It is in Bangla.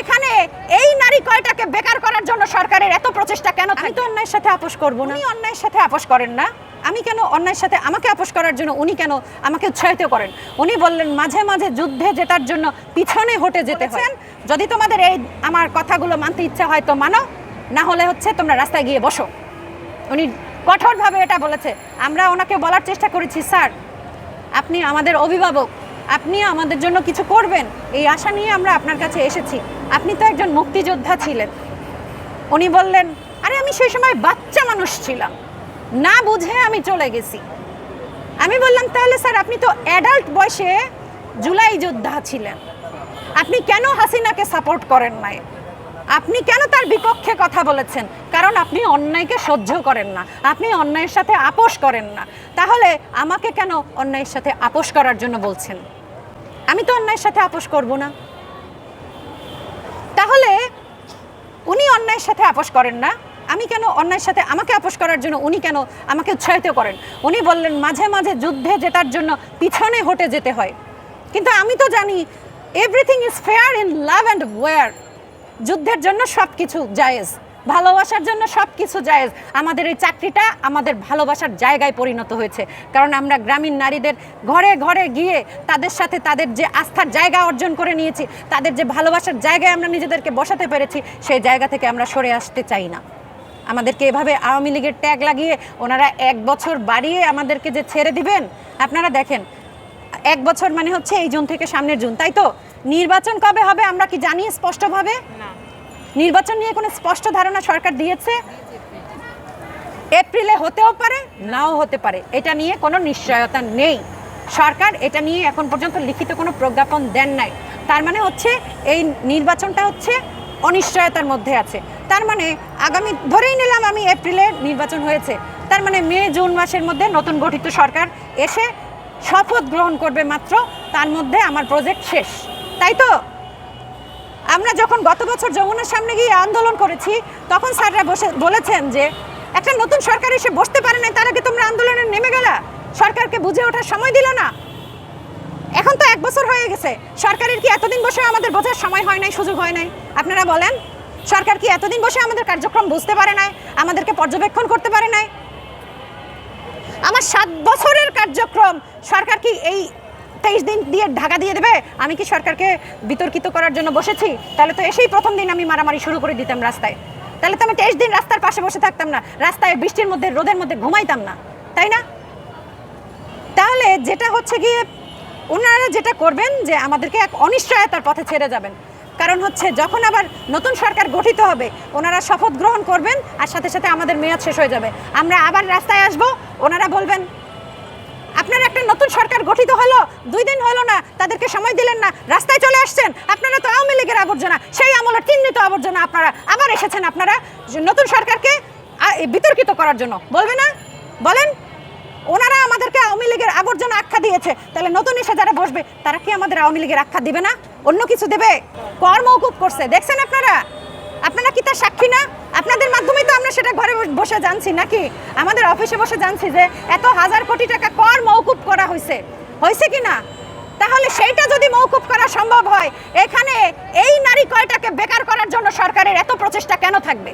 এখানে এই নারী কয়টাকে বেকার করার জন্য সরকারের এত প্রচেষ্টা কেন আমি তো অন্যায়ের সাথে আপোষ করব না। উনি অন্যায়ের সাথে আপোষ করেন না। আমি কেন অন্যায়ের সাথে আমাকে আপোষ করার জন্য উনি কেন আমাকে উৎসাহিত করেন? উনি বললেন মাঝে মাঝে যুদ্ধে জেতার জন্য পিছনে হটে যেতে হয়। যদি তোমাদের এই আমার কথাগুলো মানতে ইচ্ছা হয় তো মানো না হলে হচ্ছে তোমরা রাস্তায় গিয়ে বসো। উনি কঠোরভাবে এটা বলেছে। আমরা ওনাকে বলার চেষ্টা করেছি স্যার আপনি আমাদের অভিভাবক আপনি আমাদের জন্য কিছু করবেন। এই আশা নিয়ে আমরা আপনার কাছে এসেছি। আপনি তো একজন মুক্তিযোদ্ধা ছিলেন। উনি বললেন, আরে, আমি সেই সময় বাচ্চা মানুষ ছিলাম। না বুঝে আমি চলে গেছি। আমি বললাম, তাহলে স্যার, আপনি তো অ্যাডাল্ট বয়সে জুলাই যোদ্ধা ছিলেন। আপনি কেন হাসিনাকে সাপোর্ট করেন নাই? আপনি কেন তার বিপক্ষে কথা বলেছেন? কারণ আপনি অন্যায়কে সহ্য করেন না। আপনি অন্যায়ের সাথে আপোষ করেন না। তাহলে আমাকে কেন অন্যায়ের সাথে আপোষ করার জন্য বলছেন? আমি তো অন্যায়ের সাথে আপোষ করব না। তাহলে উনি অন্যায়ের সাথে আপোষ করেন না? আমি কেন অন্যায়ের সাথে আমাকে আপোষ করার জন্য উনি কেন আমাকে উৎসাহিত করেন? উনি বললেন, মাঝে মাঝে যুদ্ধে জেতার জন্য পিছনে হটে যেতে হয়। কিন্তু আমি তো জানি everything is fair in love and war যুদ্ধের জন্য সব কিছু জায়েজ। ভালোবাসার জন্য সব কিছু জায়েজ। আমাদের এই চাকরিটা আমাদের ভালোবাসার জায়গায় পরিণত হয়েছে। কারণ আমরা গ্রামীণ নারীদের ঘরে ঘরে গিয়ে তাদের সাথে তাদের যে আস্থার জায়গা অর্জন করে নিয়েছি, তাদের যে ভালোবাসার জায়গায় আমরা নিজেদেরকে বসাতে পেরেছি, সেই জায়গা থেকে আমরা সরে আসতে চাই না। আমাদেরকে এভাবে আওয়ামী লীগের ট্যাগ লাগিয়ে ওনারা এক বছর বাড়িয়ে আমাদেরকে যে ছেড়ে দিবেন, আপনারা দেখেন, এক বছর মানে হচ্ছে এই জুন থেকে সামনের জুন, তাই তো? নির্বাচন কবে হবে আমরা কি জানি স্পষ্টভাবে? নির্বাচন নিয়ে কোনো স্পষ্ট ধারণা সরকার দিয়েছে? এপ্রিলে হতেও পারে, নাও হতে পারে, এটা নিয়ে কোনো নিশ্চয়তা নেই। সরকার এটা নিয়ে এখন পর্যন্ত লিখিত কোনো প্রজ্ঞাপন দেন নাই। তার মানে হচ্ছে, এই নির্বাচনটা হচ্ছে অনিশ্চয়তার মধ্যে আছে। তার মানে আগামী, ধরেই নিলাম আমি এপ্রিলে নির্বাচন হয়েছে। তার মানে মে, জুন মাসের মধ্যে নতুন গঠিত সরকার এসে শপথ গ্রহণ করবে মাত্র, তার মধ্যে আমার প্রজেক্ট শেষ। তাই তো? আমরা যখন গত বছর যমুনার সামনে গিয়ে আন্দোলন করেছি, তখন স্যাররা বসে বলেছেন যে, একটা নতুন সরকার এসে বসতে পারে না তার আগে তোমরা আন্দোলনে নেমে গেলা। সরকারকে বুঝে ওঠার সময় দিল না। এখন তো এক বছর হয়ে গেছে। সরকারের কি এতদিন বসে আমাদের বোঝার সময় হয় নাই, সুযোগ হয় নাই? আপনারা বলেন, সরকার কি এতদিন বসে আমাদের কার্যক্রম বুঝতে পারে নাই, আমাদেরকে পর্যবেক্ষণ করতে পারে নাই? আমার সাত বছরের কার্যক্রম, সরকার কি এই তেইশ দিন দিয়ে ঢাকা দিয়ে দেবে, আমি কি সরকারকে বিতর্কিত করার জন্য বসেছি? তাহলে তো এসেই প্রথম দিন আমি মারামারি শুরু করে দিতাম রাস্তায়। তাহলে তো আমি তেইশ দিন রাস্তার পাশে বসে থাকতাম না, রাস্তায় বৃষ্টির মধ্যে, রোদের মধ্যে ঘুমাইতাম না, তাই না? তাহলে যেটা হচ্ছে গিয়ে, ওনারা যেটা করবেন যে আমাদেরকে এক অনিশ্চয়তার পথে ছেড়ে যাবেন। কারণ হচ্ছে যখন আবার নতুন সরকার গঠিত হবে, ওনারা শপথ গ্রহণ করবেন আর সাথে সাথে আমাদের মেয়াদ শেষ হয়ে যাবে। আমরা আবার রাস্তায় আসব, ওনারা বলবেন আপনার একটা নতুন সরকার গঠিত হলো, দুই দিন হলো না, তাদেরকে সময় দিলেন না, রাস্তায় চলে আসছেন। আপনারা তো আওয়ামী লীগের আবর্জনা, সেই আমলের চিহ্নিত আবর্জনা আপনারা আবার এসেছেন আপনারা নতুন সরকারকে বিতর্কিত করার জন্য। বলবে না? বলেন, ওনারা আমাদেরকে আওয়ামী লীগের আবর্জনা আখ্যা দিয়েছে। তাহলে নতুন এসে যারা বসবে, তারা কি আমাদের আওয়ামী লীগের আখ্যা দিবে না? অন্য কিছু দেবে? কর মৌকুব করছে। দেখছেন আপনারা? আপনারা কি তার সাক্ষী না? আপনাদের মাধ্যমে তো আমরা সেটা ঘরে বসে জানছি নাকি? আমাদের অফিসে বসে জানছি যে এত হাজার কোটি টাকা কর মৌকুব করা হয়েছে। হয়েছে কি না? তাহলে সেইটা যদি মৌকুব করা সম্ভব হয়, এখানে এই নারী কয়টাকে বেকার করার জন্য সরকারের এত প্রচেষ্টা কেন থাকবে?